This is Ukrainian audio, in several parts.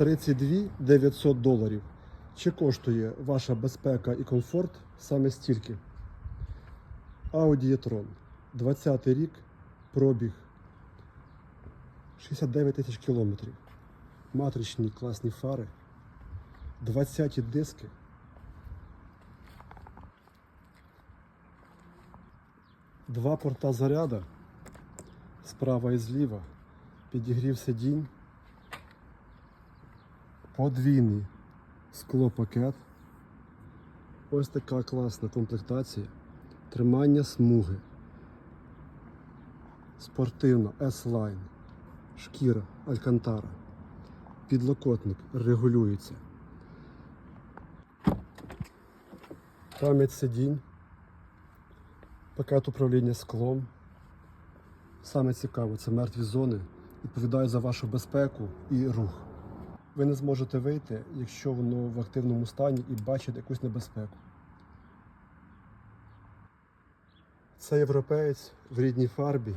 32 900 доларів. Чи коштує ваша безпека і комфорт саме стільки? Audi e-tron. 20 рік, пробіг 69 тисяч кілометрів. Матричні класні фари, 20 диски. Два порта заряда справа і зліва, підігрів сидінь, подвійний склопакет. Ось така класна комплектація. Тримання смуги. Спортивна S-Line. Шкіра Алькантара. Підлокотник регулюється. Пам'ять сидінь. Пакет управління склом. Саме цікаве, це мертві зони. Відповідають за вашу безпеку і рух. Ви не зможете вийти, якщо воно в активному стані і бачить якусь небезпеку. Це європеєць в рідній фарбі.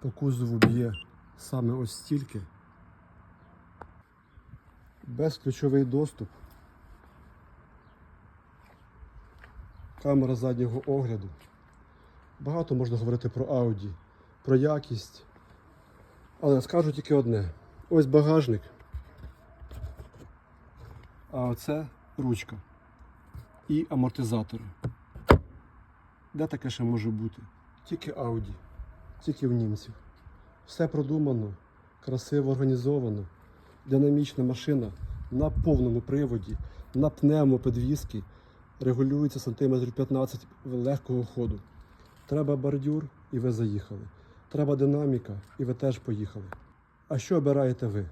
По кузову б'є саме ось стільки. Безключовий доступ. Камера заднього огляду. Багато можна говорити про Audi, про якість. Але скажу тільки одне. Ось багажник. А оце ручка і амортизатори. Де таке ще може бути? Тільки Audi, тільки в німців. Все продумано, красиво організовано. Динамічна машина на повному приводі, на пневмоподвізки регулюється сантиметрів 15 легкого ходу. Треба бордюр, і ви заїхали. Треба динаміка, і ви теж поїхали. А що обираєте ви?